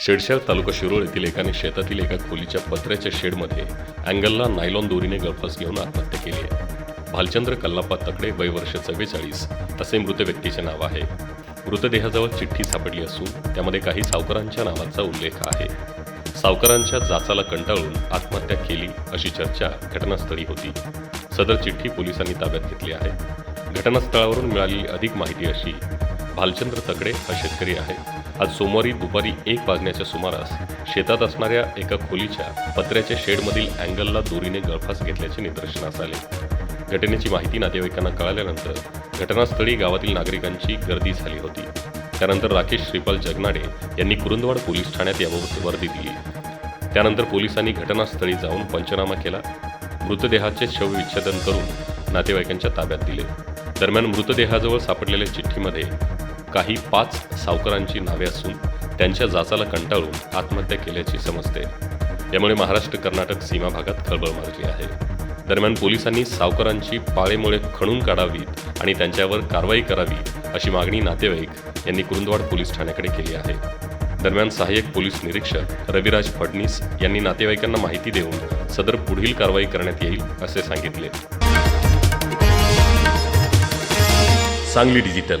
शेडशाळ तालुका शिरोळ येथील एकाने शेतातील एका खोलीच्या पत्र्याच्या शेडमध्ये अँगलला नायलॉन दोरीने गळफास घेऊन आत्महत्या केली आहे. भालचंद्र कल्लाप्पा तकडे वय वर्ष चव्वेचाळीस असे मृत व्यक्तीचे नाव आहे. मृतदेहाजवळ चिठ्ठी सापडली असून त्यामध्ये काही सावकारांच्या नावाचा उल्लेख आहे. सावकारांच्या जाचाला कंटाळून आत्महत्या केली अशी चर्चा घटनास्थळी होती. सदर चिठ्ठी पोलिसांनी ताब्यात घेतली आहे. घटनास्थळावरून मिळालेली अधिक माहिती अशी भालचंद्र तकडे हा शेतकरी आहे. आज सोमवारी दुपारी एक वाजण्याच्या सुमारास शेतात असणाऱ्या एका खोलीच्या पत्र्याच्या शेडमधील अँगलला दोरीने गळफास घेतल्याचे निदर्शनास आले. घटनेची माहिती नातेवाईकांना कळाल्यानंतर घटनास्थळी गावातील नागरिकांची गर्दी झाली होती. त्यानंतर राकेश श्रीपाल जगनाडे यांनी कुरुंदवाड पोलीस ठाण्यात याबाबत वर्दी दिली. त्यानंतर पोलिसांनी घटनास्थळी जाऊन पंचनामा केला. मृतदेहाचे शवविच्छेदन करून नातेवाईकांच्या ताब्यात दिले. दरम्यान मृतदेहाजवळ सापडलेल्या चिठ्ठीमध्ये काही पाच सावकारांची नावे असून त्यांच्या जाचाला कंटाळून आत्महत्या केल्याची समजते. यामुळे महाराष्ट्र कर्नाटक सीमा भागात खळबळ माजली आहे. दरम्यान पोलिसांनी सावकारांची पाळेमुळे खणून काढावीत आणि त्यांच्यावर कारवाई करावी अशी मागणी नातेवाईक यांनी कुरुंदवाड पोलीस ठाण्याकडे केली आहे. दरम्यान सहाय्यक पोलीस निरीक्षक रविराज फडणीस यांनी नातेवाईकांना माहिती देऊन सदर पुढील कारवाई करण्यात येईल असे सांगितले. सांगली डिजिटल.